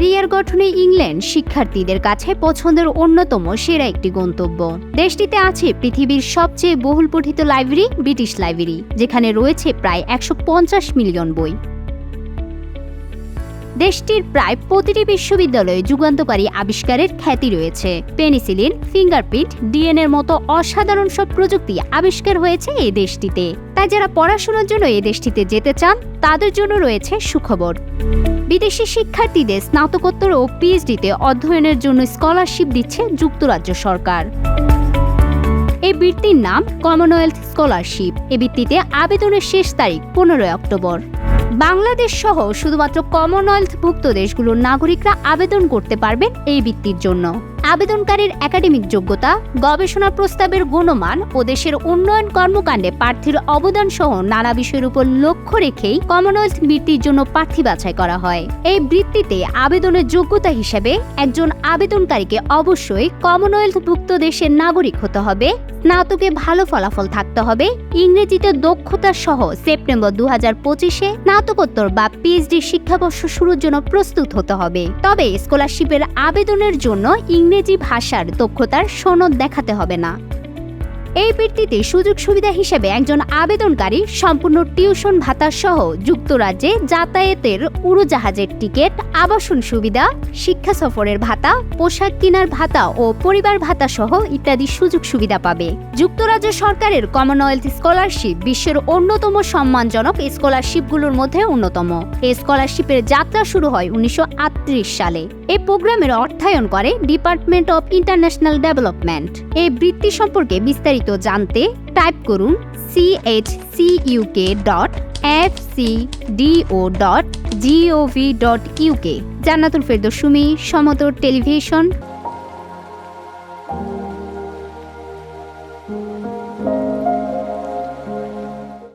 Career গঠনে England শিক্ষার্থীদের কাছে পছন্দের অন্যতম সেরা একটি গন্তব্য। দেশটিতে আছে পৃথিবীর সবচেয়ে বহুল পঠিত লাইব্রেরি, ব্রিটিশ লাইব্রেরি, যেখানে রয়েছে প্রায় একশো পঞ্চাশ মিলিয়ন বই। দেশটির প্রায় প্রতিটি বিশ্ববিদ্যালয়ে যুগান্তকারী আবিষ্কারের খ্যাতি রয়েছে। পেনিসিলিন, ফিঙ্গারপ্রিন্ট, ডিএনএর মতো অসাধারণ সব প্রযুক্তি আবিষ্কার হয়েছে এই দেশটিতে। তাই যারা পড়াশোনার জন্য এই দেশটিতে যেতে চান, তাদের জন্য রয়েছে সুখবর। বিদেশি শিক্ষার্থীদের স্নাতকোত্তর ও পিএইচডিতে অধ্যয়নের জন্য স্কলারশিপ দিচ্ছে যুক্তরাজ্য সরকার। এই বৃত্তির নাম কমনওয়েলথ স্কলারশিপ এ বৃত্তিতে আবেদনের শেষ তারিখ পনেরোই অক্টোবর। বাংলাদেশ সহ শুধুমাত্র কমনওয়েলথভুক্ত দেশগুলোর নাগরিকরা আবেদন করতে পারবেন এই বৃত্তির জন্য। আবেদনকারীর একাডেমিক যোগ্যতা গবেষণা প্রস্তাবের গুণমান ও দেশের উন্নয়ন কর্মকাণ্ডে প্রার্থীর অবদান সহ নানা বিষয়ের উপর লক্ষ্য রেখেই কমনওয়েলথ বৃত্তির জন্য প্রার্থী বাছাই করা হয়। এই বৃত্তিতে আবেদনের যোগ্যতা হিসেবে একজন আবেদনকারীকে অবশ্যই কমনওয়েলথভুক্ত দেশের নাগরিক হতে হবে, স্নাতকে ভালো ফলাফল থাকতে হবে, ইংরেজিতে দক্ষতা সহ সেপ্টেম্বর দু হাজার পঁচিশে স্নাতকোত্তর বা পিএইচডি শিক্ষাবর্ষ শুরুর জন্য প্রস্তুত হতে হবে। তবে স্কলারশিপের আবেদনের জন্য ইংরেজি ভাষার দক্ষতার সনদ দেখাতে হবে না। এই বৃত্তিতে সুযোগ সুবিধা হিসেবে একজন আবেদনকারী সম্পূর্ণ টিউশন ভাতা সহ যুক্তরাজ্যে যাতায়াতের উড়োজাহাজের টিকিট, আবাসন সুবিধা, শিক্ষা সফরের ভাতা, পোশাক কেনার ভাতা ও পরিবার ভাতা সহ ইত্যাদি সুযোগ সুবিধা পাবে। যুক্তরাজ্য সরকারের কমনওয়েলথ স্কলারশিপ বিশ্বের অন্যতম সম্মানজনক স্কলারশিপগুলোর মধ্যে অন্যতম। এই স্কলারশিপের যাত্রা শুরু হয় উনিশশো সালে এই প্রোগ্রামের অর্থায়ন করে ডিপার্টমেন্ট অফ ইন্টারন্যাশনাল ডেভেলপমেন্ট এই বৃত্তি সম্পর্কে বিস্তারিত জানতে টাইপ করুন CH CUK dot F C DO dot GOV dot UK Jannatul ফেরদৌসুমি সমতর টেলিভিশন।